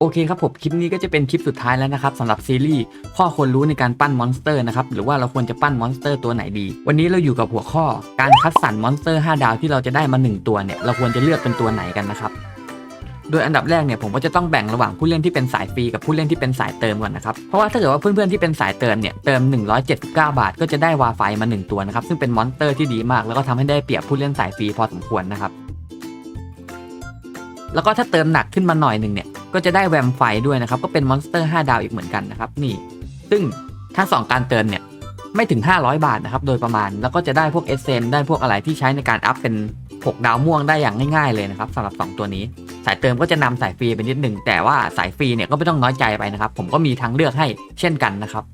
โอเคครับผมคลิปนี้ก็จะเป็นคลิปสุดท้ายแล้วนะครับสำหรับซีรีส์ข้อควรรู้ในการปั้นมอนสเตอร์นะครับหรือว่าเราควรจะปั้นมอนสเตอร์ตัวไหนดี วันนี้เราอยู่กับหัวข้อ การคัดสรรมอนสเตอร์ 5 ดาวที่เราจะได้มา 1 ตัวเนี่ยเราควรจะเลือกเป็นตัวไหนกันนะครับโดยอันดับแรกเนี่ยผมก็จะต้องแบ่งระหว่างผู้เล่นที่เป็นสายฟรีกับผู้เล่นที่เป็นสายเติมก่อนนะครับเพราะว่าถ้าเกิดว่าเพื่อนๆที่เป็นสายเติมเนี่ยเติม 179 บาท ก็จะได้วาไฟมา 1 ตัวนะครับซึ่งเป็นมอนสเตอร์ที่ดีมาก แล้วก็ทำให้ได้เปรียบผู้เล่นสายฟรีพอสมควรนะครับแล้วก็ถ้าเติมหนักขึ้นมาหน่อยหนึ่งเนี่ย ก็จะได้แวมไฟด้วยนะครับ ก็เป็นมอนสเตอร์5ดาวอีกเหมือนกันนะครับนี่ ซึ่งทั้ง 2 การเติมเนี่ยไม่ถึง 500 บาทนะครับ โดยประมาณแล้วก็จะได้พวกเอเซนได้พวกอะไรที่ใช้ในการอัพเป็น 6 ดาวม่วงได้อย่างง่ายๆเลยนะครับสำหรับ 2 ตัวนี้ สายเติมก็จะนำสายฟรีไปนิดหนึ่งแต่ว่าสายฟรีเนี่ยก็ไม่ต้องน้อยใจไปนะครับ ผมก็มีทางเลือกให้เช่นกันนะครับ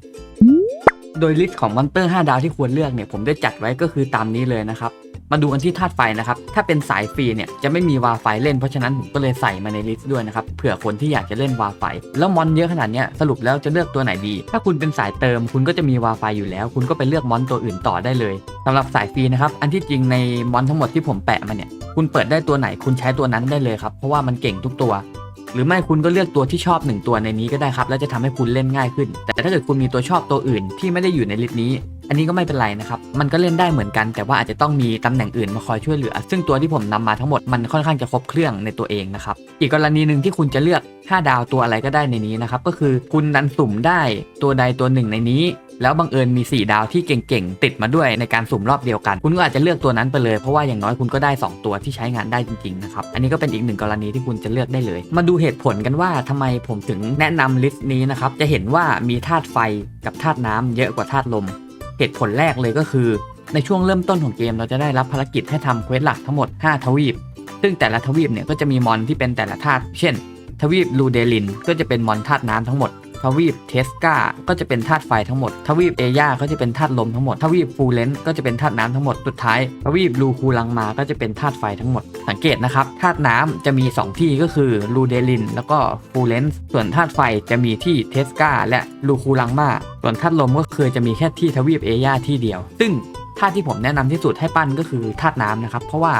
โดยลิสต์ของมอนเตอร์ 5 ดาวที่ควรเลือกเนี่ยผมได้จัดไว้ก็คือตามนี้เลยนะครับ มาดูกันที่ธาตุไฟนะครับ ถ้าเป็นสายฟรีเนี่ยจะไม่มีวาไฟเล่นเพราะฉะนั้นผมก็เลยใส่มาในลิสต์ด้วยนะครับเผื่อคนที่อยากจะเล่นวาไฟแล้วมอนเยอะขนาดเนี้ยสรุปแล้วจะเลือกตัวไหนดี ถ้าคุณเป็นสายเติม คุณก็จะมีวาไฟอยู่แล้ว คุณก็ไปเลือกมอนตัวอื่นต่อได้เลยสำหรับสายฟรีนะครับอันที่จริงในมอนทั้งหมดที่ผมแปะมาเนี่ยคุณเปิดได้ตัวไหนคุณใช้ตัวนั้นได้เลยครับเพราะว่ามันเก่งทุกตัวหรือไม่คุณก็เลือกตัวที่ชอบหนึ่งตัวในนี้ก็ได้ครับ แล้วจะทำให้คุณเล่นง่ายขึ้น แต่ถ้าเกิดคุณมีตัวชอบตัวอื่นที่ไม่ได้อยู่ในลิสต์นี้ อันนี้ก็ไม่เป็นไรนะครับ มันก็เล่นได้เหมือนกัน แต่ว่าอาจจะต้องมีตำแหน่งอื่นมาคอยช่วยเหลือ ซึ่งตัวที่ผมนำมาทั้งหมดมันค่อนข้างจะครบเครื่องในตัวเองนะครับ อีกกรณีหนึ่งที่คุณจะเลือก 5 ดาวตัวอะไรก็ได้ในนี้นะครับ ก็คือคุณดันสุ่มได้ตัวใดตัวหนึ่งในนี้ แล้วบังเอิญมี 4 ดาวที่เก่งๆติดมาด้วยในการสุ่มรอบเดียวกัน คุณก็อาจจะเลือกตัวนั้นไปเลย เพราะว่าอย่างน้อยคุณก็ได้ 2 ตัวที่ใช้งานได้จริงๆนะครับ อันนี้ก็เป็นอีกหนึ่งกรณีที่คุณจะเลือกได้เลย มาดูเหตุผลกันว่าทำไมผมถึงแนะนำลิสต์นี้นะครับ จะเห็นว่ามีธาตุไฟกับธาตุน้ำเยอะกว่าธาตุลม เหตุผลแรกเลยก็คือ ในช่วงเริ่มต้นของเกมเราจะได้รับภารกิจให้ทำเควสหลักทั้งหมด 5 ทวีป ซึ่งแต่ละทวีปเนี่ยก็จะมีมอนที่เป็นแต่ละธาตุเช่น ทวีปลูเดลินก็จะเป็นมอนธาตุน้ำทั้งหมด ทวีปเทสกาก็จะเป็นธาตุไฟทั้งหมด ทวีปเอยาก็จะเป็นธาตุลมทั้งหมด ทวีปฟูเลนก็จะเป็นธาตุน้ำทั้งหมด สุดท้าย ทวีปลูคูลังมาก็จะเป็นธาตุไฟทั้งหมด สังเกตนะครับ ธาตุน้ำจะมี 2 ที่ก็คือลูเดลิน แล้วก็ฟูเลนส่วนธาตุไฟจะมีที่เทสกาและลูคูลังมา ส่วนธาตุลมก็คือจะมีแค่ที่ทวีปเอยาที่เดียว ซึ่งธาตุที่ผมแนะนำที่สุดให้ปั้นก็คือธาตุน้ำนะครับ เพราะว่า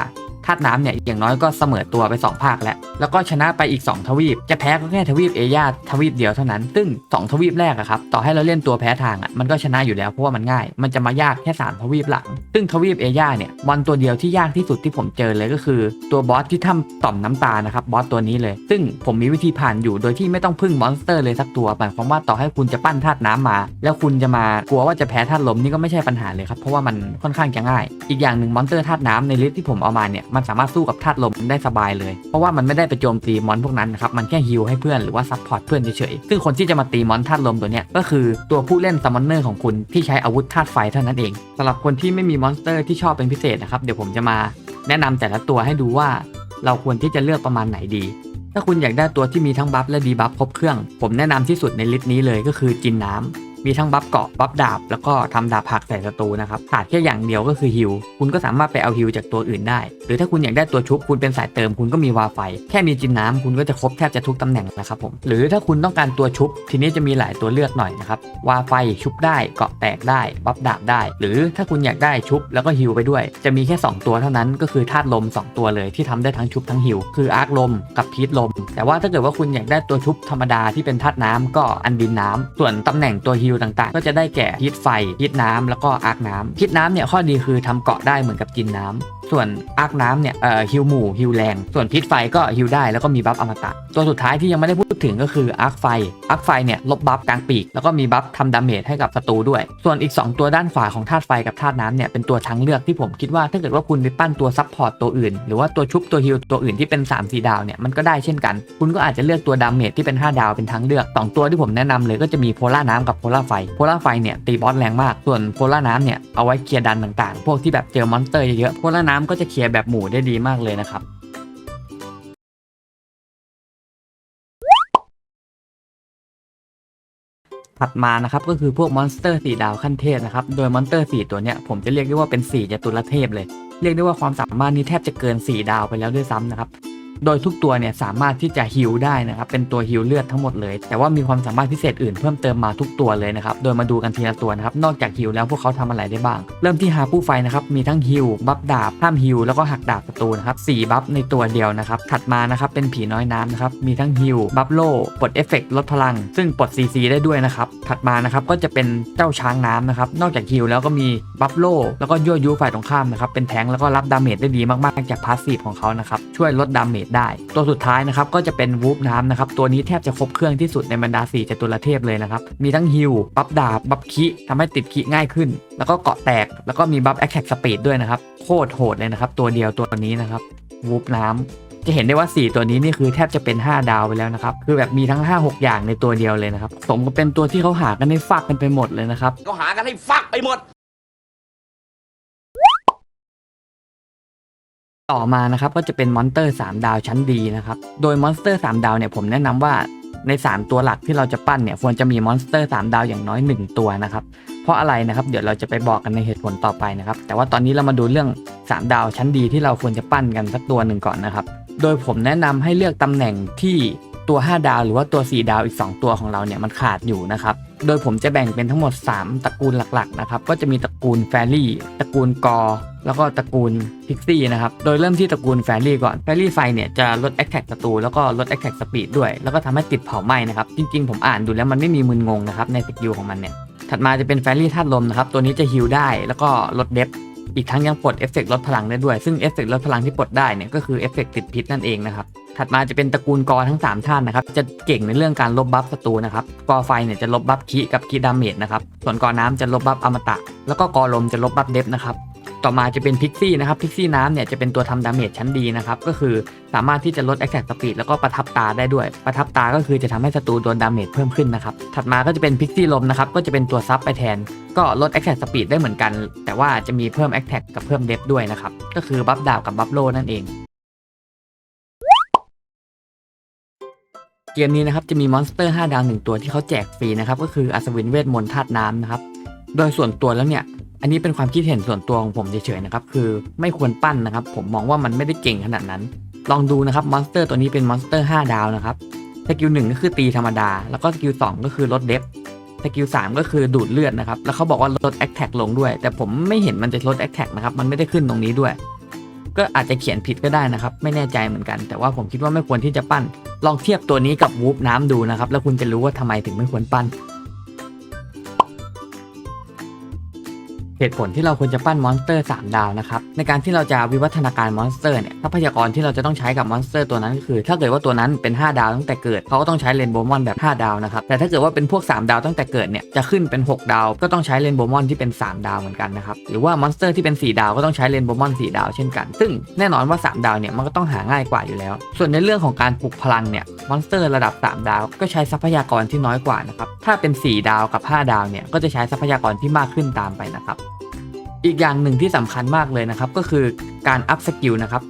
ธาตุน้ำเนี่ยอย่างน้อยก็เสมอตัวไป 2 ภาคแล้ว แล้วก็ชนะไปอีก 2 ทวีป จะแพ้ก็แค่ทวีปเอยาทวีปเดียวเท่านั้น ซึ่ง 2 ทวีปแรกอะครับ ต่อให้เราเล่นตัวแพ้ทางอะมันก็ชนะอยู่แล้วเพราะว่ามันง่าย มันจะมายากแค่ 3 ทวีปหลัง ซึ่งทวีปเอยาเนี่ยมอนตัวเดียวที่ยากที่สุดที่ผมเจอเลยก็คือ ตัวบอสที่ทำต่อมน้ำตานะครับบอสตัวนี้เลย ซึ่งผมมีวิธีผ่านอยู่โดยที่ไม่ต้องพึ่งมอนสเตอร์เลยสักตัวหมายความว่าต่อให้คุณจะปั้นธาตุน้ำมา แล้วคุณจะมากลัวว่าจะแพ้ธาตุลมนี่ก็ไม่ใช่ปัญหาเลยครับเพราะว่ามันค่อนข้างจะง่าย อีกอย่างหนึ่งมอนสเตอร์ธาตุน้ำในลิสที่ผมเอามาเนี่ยมันสามารถสู้กับธาตุลมได้สบายเลย เพราะว่ามันไม่ได้ไปโจมตีมอนพวกนั้นนะครับ มันแค่ฮิลให้เพื่อนหรือว่าซัพพอร์ตเพื่อนเฉยๆ ซึ่งคนที่จะมาตีมอนธาตุลมตัวเนี้ยก็คือตัวผู้เล่นซัมมอนเนอร์ของคุณที่ใช้อาวุธธาตุไฟเท่านั้นเองสำหรับคนที่ไม่มีมอนสเตอร์ที่ชอบเป็นพิเศษนะครับเดี๋ยวผมจะมาแนะนำแต่ละตัวให้ดูว่า เราควรที่จะเลือกประมาณไหนดี ถ้าคุณอยากได้ตัวที่มีทั้งบัฟและดีบัฟครบเครื่อง ผมแนะนำที่สุดในลิสต์นี้เลยก็คือจินน้ำ มีทั้งบัฟเกาะบัฟดาบ แล้วก็ทำดาบผักใส่ศัตรูนะครับขาดแค่อย่างเดียวก็คือฮิลคุณก็สามารถไปเอาฮิลจากตัวอื่นได้ หรือถ้าคุณอยากได้ตัวชุบคุณเป็นสายเติมคุณก็มีวาไฟ แค่มีจินน้ำคุณก็จะครบแทบจะทุกตำแหน่งแล้วครับผมหรือถ้าคุณต้องการตัวชุบทีนี้จะมีหลายตัวเลือกหน่อยนะครับวาไฟชุบได้เกาะแตกได้บัฟดาบได้ หรือถ้าคุณอยากได้ชุบแล้วก็ฮิลไปด้วย จะมีแค่ 2 ตัวเท่านั้นก็คือธาตุลม 2 ตัวเลยที่ทำได้ทั้งชุบทั้งฮิลคืออาร์คลมกับพีทลม แต่ว่าถ้าเกิดว่าคุณอยากได้ตัวชุบธรรมดาที่เป็นธาตุน้ำก็อันดินน้ำส่วนตำแหน่งตัวฮิลต่างๆ ก็จะได้แก่พีทไฟพีทน้ำแล้วก็อาร์คน้ำพีทน้ำเนี่ยข้อดีคือทำเกาะได้เหมือนกับกินน้ำส่วนอาร์คน้ำเนี่ยเอ่อฮิลหมู่ฮิลแรงส่วนพิษไฟก็ฮิลได้แล้วก็มีบัฟอมตะ ตัวสุดท้ายที่ยังไม่ได้พูดถึงก็คืออาร์คไฟอาร์คไฟเนี่ยลบบัฟกลางปีก แล้วก็มีบัฟทำดาเมจให้กับศัตรูด้วย ส่วนอีก 2 ตัวด้านขวาของธาตุไฟกับธาตุน้ำเนี่ยเป็นตัวทางเลือกที่ผมคิดว่าถ้าเกิดว่าคุณไปปั้นตัวซับพอร์ตตัวอื่น หรือว่าตัวชุบตัวฮิลตัวอื่นที่เป็น3 4ดาวเนี่ยมันก็ได้เช่นกัน คุณก็อาจจะเลือกตัวดาเมจที่เป็น 5 ดาวเป็นทางเลือก 2 ตัวที่ผมแนะนำเลยก็จะมีโพล่าน้ำกับโพล่าไฟโพล่าไฟเนี่ยตีบอสแรงมากส่วนโพล่าน้ำเนี่ยเอาไว้เคลียร์ดันต่างๆ พวกที่แบบเจอมอนสเตอร์เยอะๆโพล่าน้ำก็จะเคลียร์แบบหมู่ได้ดีมากเลยนะครับถัดมานะครับก็คือพวกมอนสเตอร์สีดาวขั้นเทพนะครับ โดยมอนสเตอร์สีตัวเนี้ยผมจะเรียกได้ว่าเป็นสีจตุรเทพเลย เรียกได้ว่าความสามารถนี้แทบจะเกิน4ดาวไปแล้วด้วยซ้ำนะครับ โดยทุกตัวเนี่ยสามารถที่จะฮิลได้นะครับเป็นตัวฮิลเลือดทั้งหมดเลย แต่ว่ามีความสามารถพิเศษอื่นเพิ่มเติมมาทุกตัวเลยนะครับโดยมาดูกันทีละตัวนะครับนอกจากฮิลแล้วพวกเขาทำอะไรได้บ้าง เริ่มที่ฮาปูไฟนะครับมีทั้งฮิลบัฟดาบห้ามฮิลแล้วก็หักดาบศัตรูนะครับสี่บัฟในตัวเดียวนะครับถัดมานะครับเป็นผีน้อยน้ำนะครับมีทั้งฮิลบัฟโลปลดเอฟเฟกต์ลดพลัง ซึ่งปลด CC ได้ด้วยนะครับถัดมานะครับก็จะเป็นเจ้าช้างน้ำนะครับนอกจากฮิลแล้วก็มีบัฟโลแล้วก็ยั่วยุฝ่ายตรงข้ามนะครับเป็นแทงแล้วก็รับดาเมจได้ดีมากๆจากพาสซีฟของเขานะครับช่วยลดดาเมจได้ ตัวสุดท้ายนะครับก็จะเป็นวูฟน้ำนะครับตัวนี้แทบจะครบเครื่องที่สุดในบรรดา4จตุรเทพเลยนะครับมีทั้งฮิลบัฟดาบบัฟคิทำให้ติดคิง่ายขึ้น แล้วก็เกาะแตกแล้วก็มีบัฟแอคแท็กสปีดด้วยนะครับโคตรโหดเลยนะครับตัวเดียวตัวนี้นะครับวูฟน้ำจะเห็นได้ว่า 4 ตัวนี้นี่คือแทบจะเป็น 5 ดาวไปแล้วนะครับ คือแบบมีทั้ง 5 6 อย่างในตัวเดียวเลยนะครับ สมกับเป็นตัวที่เขาหากันให้ฟักกันไปหมดเลยนะครับก็หากันให้ฟักไปหมด ต่อมานะครับก็จะเป็นมอนสเตอร์ 3 ดาวชั้นดีนะครับ โดยมอนสเตอร์ 3 ดาวเนี่ยผมแนะนำว่าใน 3 ตัวหลักที่เราจะปั้นเนี่ยควรจะมีมอนสเตอร์ 3 ดาวอย่างน้อย 1 ตัวนะครับ เพราะอะไรนะครับเดี๋ยวเราจะไปบอกกันในเหตุผลต่อไปนะครับ แต่ว่าตอนนี้เรามาดูเรื่อง 3 ดาวชั้นดีที่เราควรจะปั้นกันสักตัวหนึ่งก่อนนะครับ โดยผมแนะนำให้เลือกตำแหน่งที่ตัว 5 ดาวหรือว่าตัว 4 ดาวอีก 2 ตัวของเราเนี่ยมันขาดอยู่นะครับ โดยผมจะแบ่งเป็นทั้งหมด 3 ตระกูลหลักๆนะครับ ก็จะมีตระกูลแฟรี่ ตระกูลกอ แล้วก็ตระกูลพิกซี่นะครับ โดยเริ่มที่ตระกูลแฟรี่ก่อน แฟรี่ไฟเนี่ยจะลดแอคแท็กศัตรูแล้วก็ลดแอคแท็กสปีดด้วย แล้วก็ทำให้ติดเผาไหม้นะครับ จริงๆ ผมอ่านดูแล้วมันไม่มีมึนงงนะครับในสกิลของมันเนี่ย ถัดมาจะเป็นแฟรี่ธาตุลมนะครับ ตัวนี้จะฮิลได้แล้วก็ลดเดฟอีกทั้งยังปลดเอฟเฟกต์ลดพลังได้ด้วย ซึ่งเอฟเฟกต์ลดพลังที่ปลดได้เนี่ยก็คือเอฟเฟกต์ติดพิษนั่นเองนะครับ ถัดมาจะเป็นตระกูลกอทั้ง 3 ท่านนะครับ จะเก่งในเรื่องการลบบัฟศัตรูนะครับ กอไฟเนี่ยจะลบบัฟคีกับคีดาเมจนะครับ ส่วนกอน้ำจะลบบัฟอมตะ แล้วก็กอลมจะลบบัฟเดฟนะครับ ต่อมาจะเป็นพิกซี่นะครับพิกซี่น้ำเนี่ยจะเป็นตัวทำดาเมจชั้นดีนะครับก็คือสามารถที่จะลดแอคแท็กสปีดแล้วก็ประทับตาได้ด้วย ประทับตาก็คือจะทำให้ศัตรูโดนดาเมจเพิ่มขึ้นนะครับถัดมาก็จะเป็นพิกซี่ลมนะครับก็จะเป็นตัวซับไปแทน ก็ลด a อ t แท็กสปีดได้เหมือนกัน แต่ว่าจะมีเพิ่ม a อ t แท็กกับเพิ่มเดฟด้วยนะครับก็คือบัฟดาวกับบัฟโลนั่นเองเกมนี้นะครับจะมีมอนสเตอร์5ดาว1ตัวที่เขาแจกฟรีนะครับก็คืออัศวินเวทมนต์ธาตุน้ำนะครับโดยส่วนตัวแล้วเนี่ย อันนี้เป็นความคิดเห็นส่วนตัวของผมเฉยๆนะครับคือไม่ควรปั้นนะครับ ผมมองว่ามันไม่ได้เก่งขนาดนั้น ลองดูนะครับมอนสเตอร์ตัวนี้เป็นมอนสเตอร์5ดาวนะครับสกิลหนึ่งก็คือตีธรรมดา แล้วก็สกิลสองก็คือลดเดฟสกิลสามก็คือดูดเลือดนะครับ แล้วเขาบอกว่าลดแอคแท็กลงด้วย แต่ผมไม่เห็นมันจะลดแอคแท็กนะครับ มันไม่ได้ขึ้นตรงนี้ด้วย ก็อาจจะเขียนผิดก็ได้นะครับ ไม่แน่ใจเหมือนกัน แต่ว่าผมคิดว่าไม่ควรที่จะปั้น ลองเทียบตัวนี้กับวูฟน้ำดูนะครับ แล้วคุณจะรู้ว่าทำไมถึงไม่ควรปั้น เหตุผลที่เราควรจะปั้นมอนสเตอร์ 3 ดาวนะครับในการที่เราจะวิวัฒนาการมอนสเตอร์เนี่ยทรัพยากรที่เราจะต้องใช้กับมอนสเตอร์ตัวนั้นก็คือ ถ้าเกิดว่าตัวนั้นเป็น 5 ดาวตั้งแต่เกิดเขาก็ต้องใช้เรนโบมอนแบบ 5 ดาวนะครับแต่ถ้าเกิดว่าเป็นพวก 3 ดาวตั้งแต่เกิดเนี่ยจะขึ้นเป็น 6 ดาวก็ต้องใช้เรนโบมอนที่เป็น 3 ดาวเหมือนกันนะครับหรือว่ามอนสเตอร์ที่เป็น 4 ดาวก็ต้องใช้เรนโบมอน4ดาวเช่นกัน ซึ่งแน่นอนว่า 3 ดาวเนี่ยมันก็ต้องหาง่ายกว่าอยู่แล้ว ส่วนในเรื่องของการปลุกพลังเนี่ยมอนสเตอร์ระดับ 3 ดาว ก็ใช้ทรัพยากรที่น้อยกว่านะครับถ้าเป็น 4 ดาวกับ 5 ดาวเนี่ยก็จะใช้ทรัพยากรที่มากขึ้นตามไปนะครับ อีกอย่างหนึ่งที่สำคัญมากเลยนะครับ ก็คือการอัพสกิลนะครับ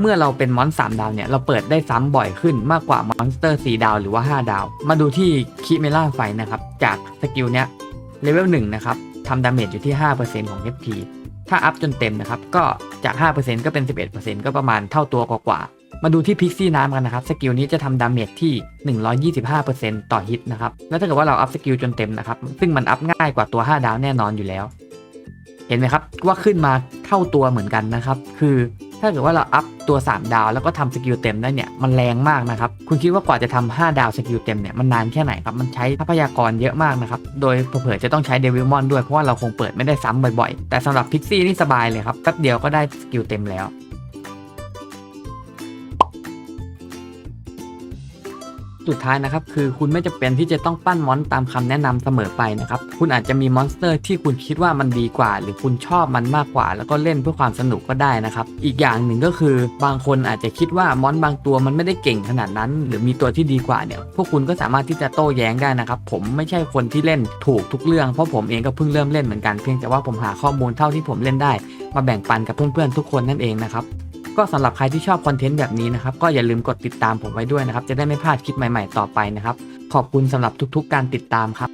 เมื่อเราเป็นมอนสามดาวเนี่ยเราเปิดได้ซ้ำบ่อยขึ้นมากกว่ามอนสเตอร์4ดาวหรือว่า 5 ดาว มาดูที่คิเมล่าไฟนะครับ จากสกิลเนี้ยเลเวล1นะครับทำดาเมจอยู่ที่ 5%ของ HP ถ้าอัพจนเต็มนะครับ ก็จาก 5%ก็เป็น 11%ก็ประมาณเท่าตัวกว่าๆมาดูที่พิกซี่น้ำกันนะครับ สกิลนี้จะทำดาเมจที่ 125%ต่อฮิตนะครับ แล้วถ้าเกิดว่าเราอัพสกิลจนเต็มนะครับ ซึ่งมันอัพง่ายกว่าตัว 5 ดาวแน่นอนอยู่แล้ว เห็นไหมครับว่าขึ้นมาเท่าตัวเหมือนกันนะครับ คือถ้าเกิดว่าเราอัพตัว 3 ดาวแล้วก็ทำสกิลเต็มได้เนี่ยมันแรงมากนะครับ คุณคิดว่ากว่าจะทำ5ดาวสกิลเต็มเนี่ยมันนานแค่ไหนครับ มันใช้ทรัพยากรเยอะมากนะครับ โดยเผื่อจะต้องใช้เดวิลมอนด้วยเพราะว่าเราคงเปิดไม่ได้ซ้ำบ่อยๆ แต่สำหรับพิกซี่นี่สบายเลยครับแป๊บเดียวก็ได้สกิลเต็มแล้ว สุดท้ายนะครับคือคุณไม่จำเป็นที่จะต้องปั้นมอนตามคำแนะนำเสมอไปนะครับคุณอาจจะมีมอนสเตอร์ที่คุณคิดว่ามันดีกว่า หรือคุณชอบมันมากกว่า แล้วก็เล่นเพื่อความสนุกก็ได้นะครับอีกอย่างหนึ่งก็คือบางคนอาจจะคิดว่ามอนบางตัวมันไม่ได้เก่งขนาดนั้น หรือมีตัวที่ดีกว่าเนี่ยพวกคุณก็สามารถที่จะโต้แย้งได้นะครับผมไม่ใช่คนที่เล่นถูกทุกเรื่องเพราะผมเองก็เพิ่งเริ่มเล่นเหมือนกันเพียงแต่ว่าผมหาข้อมูลเท่าที่ผมเล่นได้ มาแบ่งปันกับเพื่อนๆทุกคนนั่นเองนะครับ ก็สำหรับใครที่ชอบคอนเทนต์แบบนี้นะครับก็อย่าลืมกดติดตามผมไว้ด้วยนะครับจะได้ไม่พลาดคลิปใหม่ ๆ ต่อไปนะครับขอบคุณสำหรับทุก ๆ การติดตามครับ